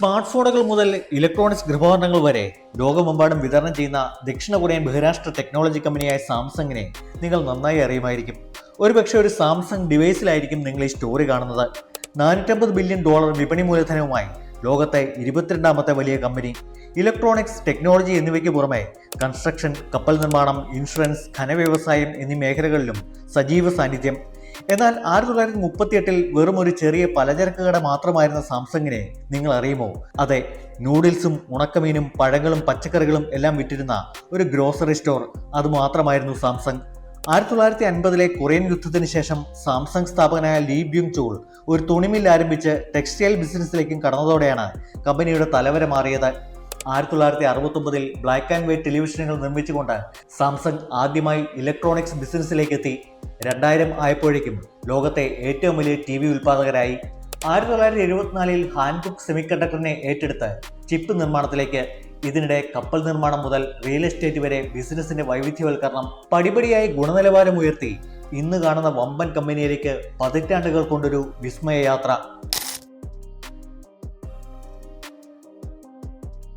Smart ഫോണുകൾ മുതൽ electronics ഗൃഹോപകരണങ്ങൾ വരെ ലോകമെമ്പാടും വിതരണം ചെയ്യുന്ന ദക്ഷിണ കൊറിയൻ ബഹിരാഷ്ട്ര ടെക്നോളജി കമ്പനിയായ സാംസങ്ങിനെ നിങ്ങൾ നന്നായി അറിയുമായിരിക്കും. ഒരുപക്ഷെ ഒരു സാംസങ് ഡിവൈസിലായിരിക്കും നിങ്ങൾ ഈ സ്റ്റോറി കാണുന്നത്. നാനൂറ്റമ്പത് ബില്യൺ ഡോളർ വിപണി മൂലധനവുമായി ലോകത്തെ ഇരുപത്തിരണ്ടാമത്തെ വലിയ കമ്പനി ഇലക്ട്രോണിക്സ് ടെക്നോളജി എന്നിവയ്ക്ക് പുറമെ കൺസ്ട്രക്ഷൻ കപ്പൽ നിർമ്മാണം ഇൻഷുറൻസ് ഖനവ്യവസായം എന്നീ മേഖലകളിലും സജീവ സാന്നിധ്യം എന്നാൽ ആയിരത്തി തൊള്ളായിരത്തി മുപ്പത്തി എട്ടിൽ വെറും ഒരു ചെറിയ പലചരക്ക് കട മാത്രമായിരുന്ന സാംസങ്ങിനെ നിങ്ങൾ അറിയുമോ? അതെ നൂഡിൽസും ഉണക്കമീനും പഴങ്ങളും പച്ചക്കറികളും എല്ലാം വിറ്റിരുന്ന ഒരു ഗ്രോസറി സ്റ്റോർ അത് മാത്രമായിരുന്നു സാംസങ്. ആയിരത്തി തൊള്ളായിരത്തി അൻപതിലെ കൊറിയൻ യുദ്ധത്തിന് ശേഷം സാംസങ് സ്ഥാപകനായ ലീ ബ്യൂങ് ചോൾ ഒരു തുണിമിൽ ആരംഭിച്ച് ടെക്സ്റ്റൈൽ ബിസിനസ്സിലേക്കും കടന്നതോടെയാണ് കമ്പനിയുടെ തലവര മാറിയത്. ആയിരത്തി തൊള്ളായിരത്തി അറുപത്തൊമ്പതിൽ ബ്ലാക്ക് ആൻഡ് വൈറ്റ് ടെലിവിഷനുകൾ നിർമ്മിച്ചുകൊണ്ട് സാംസങ് ആദ്യമായി ഇലക്ട്രോണിക്സ് ബിസിനസ്സിലേക്ക് എത്തി രണ്ടായിരം ആയപ്പോഴേക്കും ലോകത്തെ ഏറ്റവും വലിയ ടി വി ഉൽപ്പാദകരായി ആയിരത്തി തൊള്ളായിരത്തി എഴുപത്തിനാലിൽ ഹാൻബുക്ക് സെമിക്കണ്ടക്ടറിനെ ഏറ്റെടുത്ത് ചിപ്പ് നിർമ്മാണത്തിലേക്ക്. ഇതിനിടെ കപ്പൽ നിർമ്മാണം മുതൽ റിയൽ എസ്റ്റേറ്റ് വരെ ബിസിനസിന്റെ വൈവിധ്യവൽക്കരണം പടിപടിയായി ഗുണനിലവാരം ഉയർത്തി. ഇന്ന് കാണുന്ന വമ്പൻ കമ്പനിയിലേക്ക് പതിറ്റാണ്ടുകൾ കൊണ്ടൊരു വിസ്മയ യാത്ര